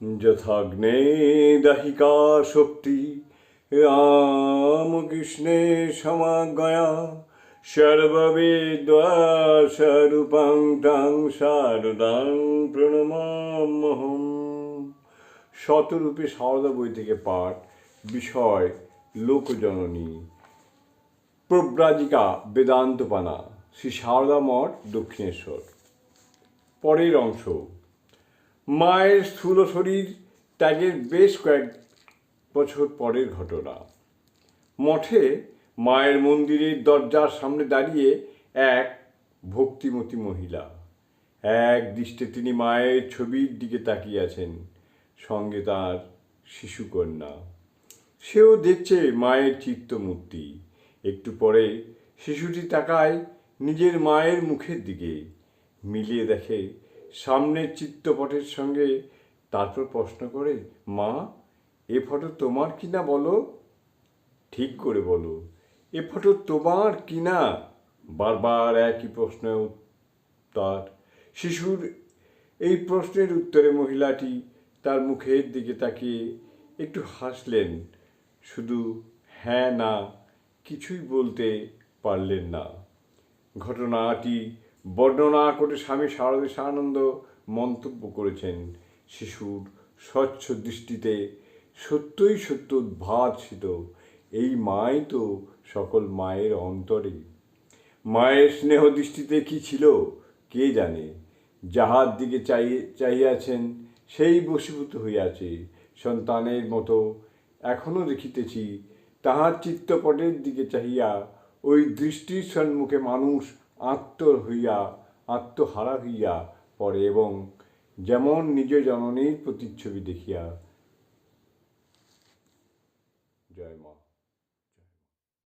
যথাগ্নে দাহিকা শক্তি রামকৃষ্ণে সমাগয়া সর্ববিদ্বাসরূপং টং শারদাং প্রণমাম্যহম। শতরূপে সারদা বই থেকে পাঠ, বিষয়, লোকজননী, প্রব্রাজিকা বেদান্তপানা, শ্রী সারদা মঠ, দক্ষিণেশ্বর। পরের অংশ। মায়ের স্থূল শরীর ত্যাগের বেশ কয়েক বছর পরের ঘটনা। মঠে মায়ের মন্দিরের দরজার সামনে দাঁড়িয়ে এক ভক্তিমতী মহিলা, এক দৃষ্টে তিনি মায়ের ছবির দিকে তাকিয়ে আছেন, সঙ্গে তার শিশুকন্যা। সেও দেখছে মায়ের চিত্তমূর্তি। একটু পরে শিশুটি তাকায় নিজের মায়ের মুখের দিকে, মিলিয়ে দেখে সামনের চিত্রপটের সঙ্গে তারপর প্রশ্ন করে, মা, এ ফটো তোমার কিনা বলো? ঠিক করে বলো, এ ফটো তোমার কিনা বারবার একই প্রশ্ন তার শিশুর এই প্রশ্নের উত্তরে মহিলাটি তার মুখের দিকে তাকিয়ে একটু হাসলেন। শুধু হ্যাঁ না, কিছুই বলতে পারলেন না। ঘটনাটি বর্ণনা করে স্বামী শারদেশানন্দ মন্তব্য করেছেন, শিশুর স্বচ্ছ দৃষ্টিতে সত্যই সত্য উদ্ভাসিত। এই মাই তো সকল মায়ের অন্তরে। মায়ের স্নেহ দৃষ্টিতে কি ছিল, কে জানে? যাহার দিকে চাই চাইয়াছেন সেই বশীভূত হইয়াছে। সন্তানের মতো এখনও দেখিতেছি, তাহার চিত্তপটের দিকে চাহিয়া ওই দৃষ্টির সম্মুখে মানুষ আত্ম হইয়া আত্মহারা হইয়া পড়ে এবং যেমন নিজ জননীর প্রতিচ্ছবি দেখিয়া। জয় মা।